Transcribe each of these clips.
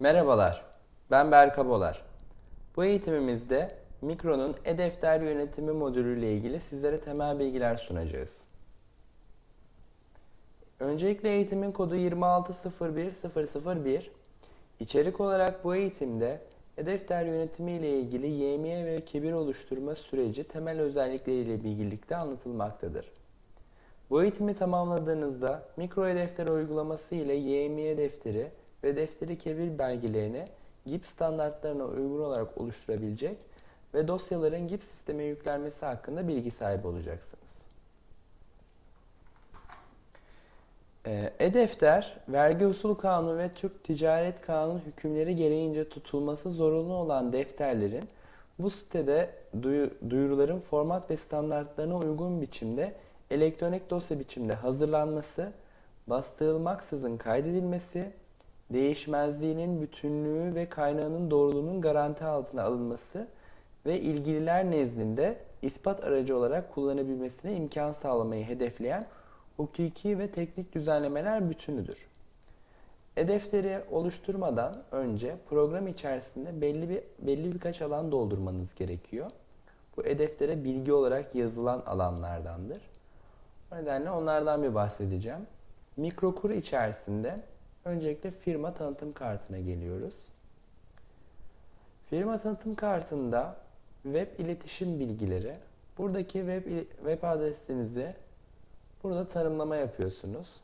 Merhabalar, ben Berka Bolar. Bu eğitimimizde Mikro'nun e-defter yönetimi modülü ile ilgili sizlere temel bilgiler sunacağız. Öncelikle eğitimin kodu 2601001. İçerik olarak bu eğitimde e-defter yönetimi ile ilgili YMY ve kebir oluşturma süreci temel özellikleriyle birlikte anlatılmaktadır. Bu eğitimi tamamladığınızda mikro e-defter uygulaması ile YMY defteri ve defteri kebir belgelerini GIP standartlarına uygun olarak oluşturabilecek ve dosyaların GIP sisteme yüklenmesi hakkında bilgi sahibi olacaksınız. Ee, E-defter, vergi usul kanunu ve Türk Ticaret Kanunu hükümleri gereğince tutulması zorunlu olan defterlerin bu sitede duyu- duyuruların format ve standartlarına uygun biçimde elektronik dosya biçimde hazırlanması, bastırılmaksızın kaydedilmesi, değişmezliğinin bütünlüğü ve kaynağının doğruluğunun garanti altına alınması ve ilgililer nezdinde ispat aracı olarak kullanabilmesine imkan sağlamayı hedefleyen hukuki ve teknik düzenlemeler bütünüdür. E-defteri oluşturmadan önce program içerisinde belli bir belli birkaç alan doldurmanız gerekiyor. Bu e-deftere bilgi olarak yazılan alanlardandır. O nedenle onlardan bir bahsedeceğim. Mikrokur içerisinde öncelikle firma tanıtım kartına geliyoruz. Firma tanıtım kartında web iletişim bilgileri, buradaki web, web adresinizi burada tanımlama yapıyorsunuz.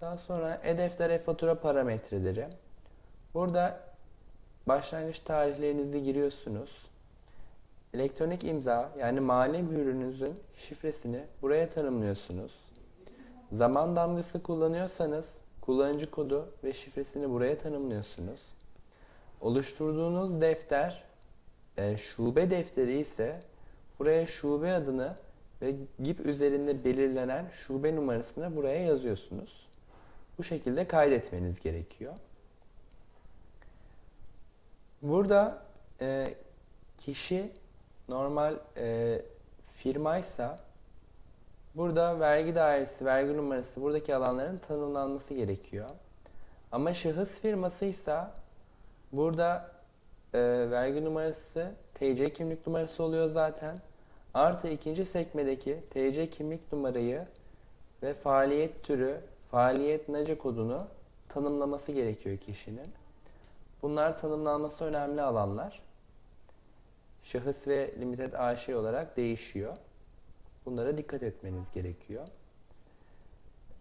Daha sonra e-defter e-fatura parametreleri. Burada başlangıç tarihlerinizi giriyorsunuz. Elektronik imza yani mali mührünüzün şifresini buraya tanımlıyorsunuz. Zaman damgası kullanıyorsanız kullanıcı kodu ve şifresini buraya tanımlıyorsunuz. Oluşturduğunuz defter e, şube defteri ise buraya şube adını ve GIP üzerinde belirlenen şube numarasını buraya yazıyorsunuz. Bu şekilde kaydetmeniz gerekiyor. Burada e, kişi normal e, firmaysa burada vergi dairesi, vergi numarası buradaki alanların tanımlanması gerekiyor. Ama şahıs firmasıysa burada e, vergi numarası TC kimlik numarası oluyor zaten. Artı ikinci sekmedeki TC kimlik numarayı ve faaliyet türü, faaliyet NACE kodunu tanımlaması gerekiyor kişinin. Bunlar tanımlanması önemli alanlar. Şahıs ve limited AŞ olarak değişiyor. Bunlara dikkat etmeniz gerekiyor.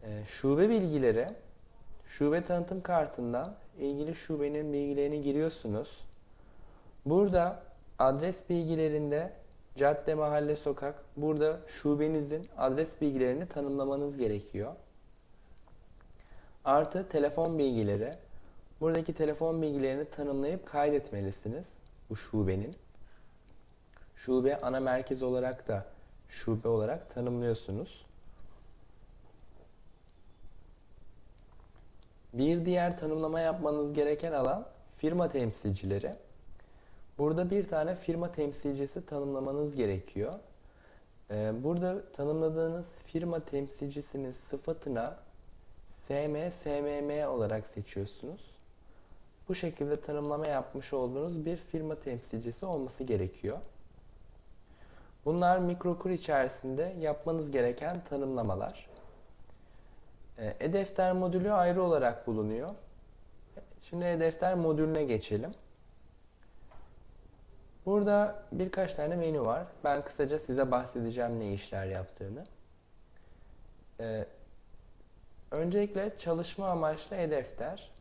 Ee, şube bilgileri, şube tanıtım kartından ilgili şubenin bilgilerini giriyorsunuz. Burada adres bilgilerinde cadde, mahalle, sokak, burada şubenizin adres bilgilerini tanımlamanız gerekiyor. Artı telefon bilgileri. Buradaki telefon bilgilerini tanımlayıp kaydetmelisiniz bu şubenin. Şube ana merkez olarak da şube olarak tanımlıyorsunuz. Bir diğer tanımlama yapmanız gereken alan firma temsilcileri. Burada bir tane firma temsilcisi tanımlamanız gerekiyor. Ee, Burada tanımladığınız firma temsilcisinin sıfatına SM, SMM olarak seçiyorsunuz. Bu şekilde tanımlama yapmış olduğunuz bir firma temsilcisi olması gerekiyor. Bunlar mikrokur içerisinde yapmanız gereken tanımlamalar. Ee, E-defter modülü ayrı olarak bulunuyor. Şimdi e-defter modülüne geçelim. Burada birkaç tane menü var. Ben kısaca size bahsedeceğim ne işler yaptığını. Ee, öncelikle çalışma amaçlı e-defter.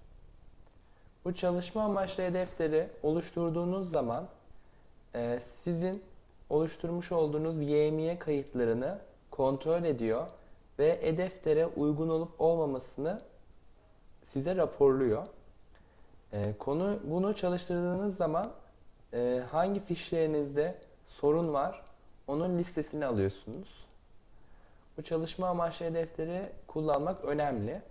Bu çalışma amaçlı e-defteri oluşturduğunuz zaman e, sizin oluşturmuş olduğunuz YMY kayıtlarını kontrol ediyor ve e-deftere uygun olup olmamasını size raporluyor. E, konu bunu çalıştırdığınız zaman e, hangi fişlerinizde sorun var onun listesini alıyorsunuz. Bu çalışma amaçlı e-defteri kullanmak önemli.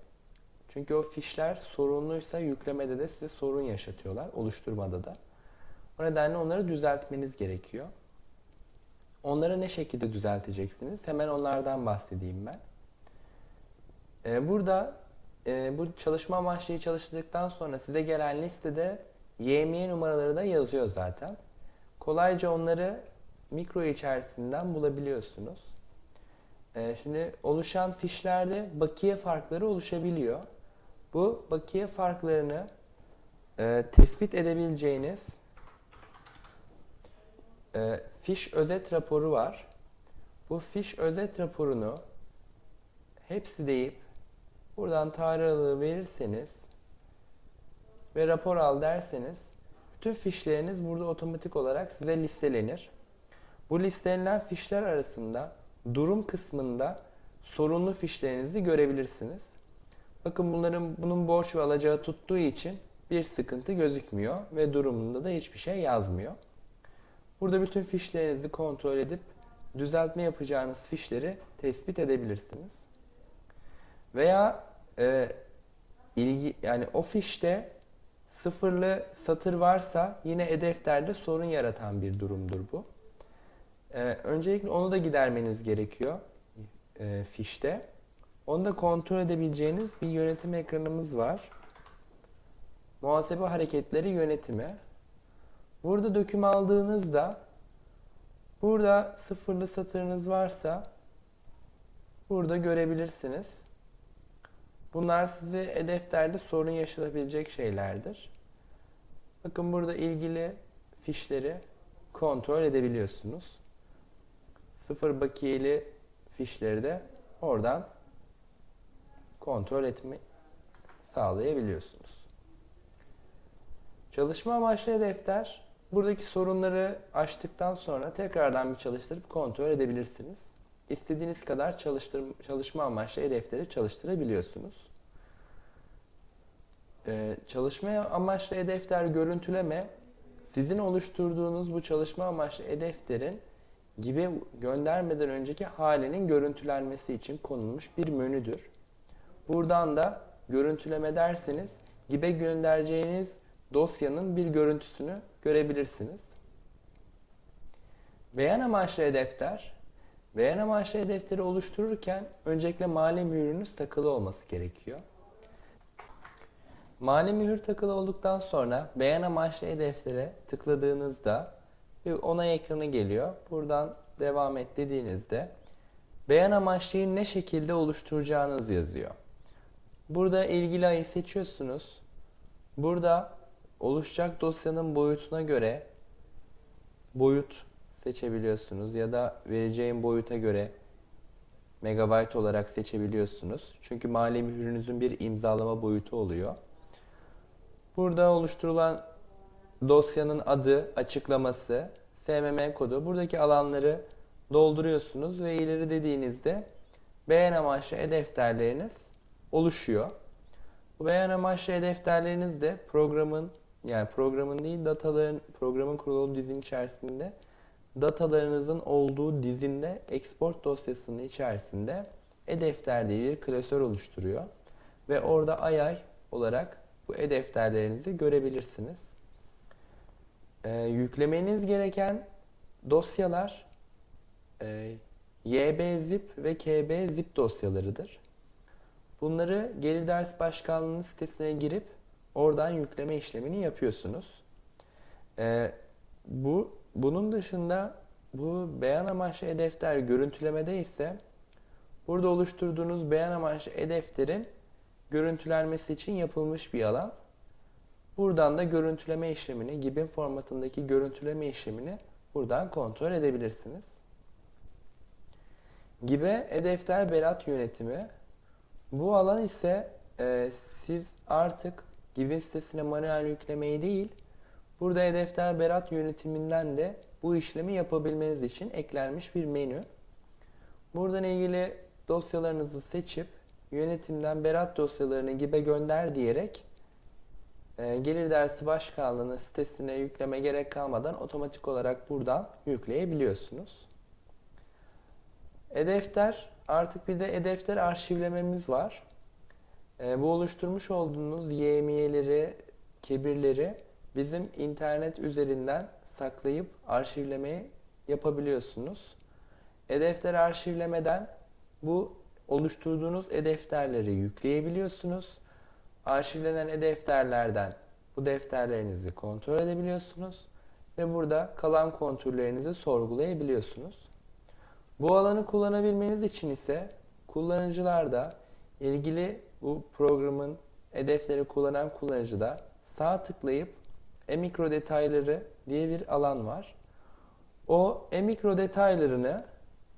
Çünkü o fişler sorunluysa yüklemede de size sorun yaşatıyorlar, oluşturmada da. O nedenle onları düzeltmeniz gerekiyor. Onları ne şekilde düzelteceksiniz? Hemen onlardan bahsedeyim ben. Ee, burada e, bu çalışma amaçlı çalıştıktan sonra size gelen listede YMY numaraları da yazıyor zaten. Kolayca onları mikro içerisinden bulabiliyorsunuz. E, şimdi oluşan fişlerde bakiye farkları oluşabiliyor. Bu bakiye farklarını e, tespit edebileceğiniz e, fiş özet raporu var. Bu fiş özet raporunu hepsi deyip buradan tarih verirseniz ve rapor al derseniz bütün fişleriniz burada otomatik olarak size listelenir. Bu listelenen fişler arasında durum kısmında sorunlu fişlerinizi görebilirsiniz. Bakın bunların bunun borç ve alacağı tuttuğu için bir sıkıntı gözükmüyor ve durumunda da hiçbir şey yazmıyor. Burada bütün fişlerinizi kontrol edip düzeltme yapacağınız fişleri tespit edebilirsiniz. Veya e, ilgi yani o fişte sıfırlı satır varsa yine e-defterde sorun yaratan bir durumdur bu. E, öncelikle onu da gidermeniz gerekiyor e, fişte. Onu da kontrol edebileceğiniz bir yönetim ekranımız var. Muhasebe hareketleri yönetimi. Burada döküm aldığınızda burada sıfırlı satırınız varsa burada görebilirsiniz. Bunlar size e-defterde sorun yaşanabilecek şeylerdir. Bakın burada ilgili fişleri kontrol edebiliyorsunuz. Sıfır bakiyeli fişleri de oradan kontrol etme sağlayabiliyorsunuz. Çalışma amaçlı defter buradaki sorunları açtıktan sonra tekrardan bir çalıştırıp kontrol edebilirsiniz. İstediğiniz kadar çalıştır, çalışma amaçlı e-defteri çalıştırabiliyorsunuz. Ee, çalışma amaçlı e-defter görüntüleme sizin oluşturduğunuz bu çalışma amaçlı e-defterin gibi göndermeden önceki halinin görüntülenmesi için konulmuş bir menüdür. Buradan da görüntüleme derseniz gibi göndereceğiniz dosyanın bir görüntüsünü görebilirsiniz. Beyan amaçlı defter, beyan amaçlı defteri oluştururken öncelikle mali mühürünüz takılı olması gerekiyor. Mali mühür takılı olduktan sonra beyan amaçlı deftere tıkladığınızda bir onay ekranı geliyor. Buradan devam et dediğinizde beyan amaçlıyı ne şekilde oluşturacağınız yazıyor. Burada ilgili ayı seçiyorsunuz. Burada oluşacak dosyanın boyutuna göre boyut seçebiliyorsunuz ya da vereceğim boyuta göre megabayt olarak seçebiliyorsunuz. Çünkü mali mührünüzün bir imzalama boyutu oluyor. Burada oluşturulan dosyanın adı, açıklaması, SMM kodu buradaki alanları dolduruyorsunuz ve ileri dediğinizde beğen amaçlı e-defterleriniz oluşuyor. Bu beyan amaçlı e-defterleriniz de programın yani programın değil dataların programın kurulu dizin içerisinde datalarınızın olduğu dizinde export dosyasının içerisinde e-defter diye bir klasör oluşturuyor. Ve orada ay ay olarak bu e-defterlerinizi görebilirsiniz. Ee, yüklemeniz gereken dosyalar e, YBzip ve KBzip dosyalarıdır. Bunları Gelir Ders Başkanlığı'nın sitesine girip oradan yükleme işlemini yapıyorsunuz. Ee, bu bunun dışında bu beyan amaçlı e-defter görüntülemede ise burada oluşturduğunuz beyan amaçlı e-defterin görüntülenmesi için yapılmış bir alan. Buradan da görüntüleme işlemini, GIB'in formatındaki görüntüleme işlemini buradan kontrol edebilirsiniz. GIB'e e-defter berat yönetimi. Bu alan ise e, siz artık GIB'in sitesine manuel yüklemeyi değil, burada e-defter berat yönetiminden de bu işlemi yapabilmeniz için eklenmiş bir menü. Buradan ilgili dosyalarınızı seçip yönetimden berat dosyalarını GİB'e gönder diyerek e, Gelir Dersi Başkanlığı'nın sitesine yükleme gerek kalmadan otomatik olarak buradan yükleyebiliyorsunuz. E-defter artık bir de e-defter arşivlememiz var. E, bu oluşturmuş olduğunuz YMY'leri, kebirleri bizim internet üzerinden saklayıp arşivlemeyi yapabiliyorsunuz. E-defter arşivlemeden bu oluşturduğunuz e-defterleri yükleyebiliyorsunuz. Arşivlenen e-defterlerden bu defterlerinizi kontrol edebiliyorsunuz ve burada kalan kontrollerinizi sorgulayabiliyorsunuz. Bu alanı kullanabilmeniz için ise kullanıcılar da ilgili bu programın e-defteri kullanan kullanıcıda sağ tıklayıp e-mikro detayları diye bir alan var. O e-mikro detaylarını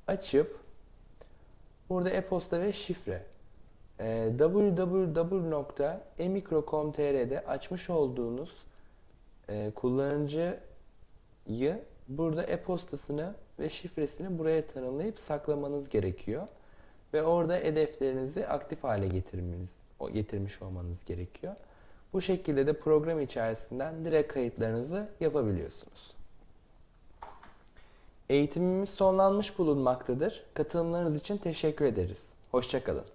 açıp burada e-posta ve şifre e, www.emikro.com.tr'de açmış olduğunuz e, kullanıcıyı burada e-postasını ve şifresini buraya tanımlayıp saklamanız gerekiyor. Ve orada e-defterinizi aktif hale getirmeniz, getirmiş olmanız gerekiyor. Bu şekilde de program içerisinden direkt kayıtlarınızı yapabiliyorsunuz. Eğitimimiz sonlanmış bulunmaktadır. Katılımlarınız için teşekkür ederiz. Hoşçakalın.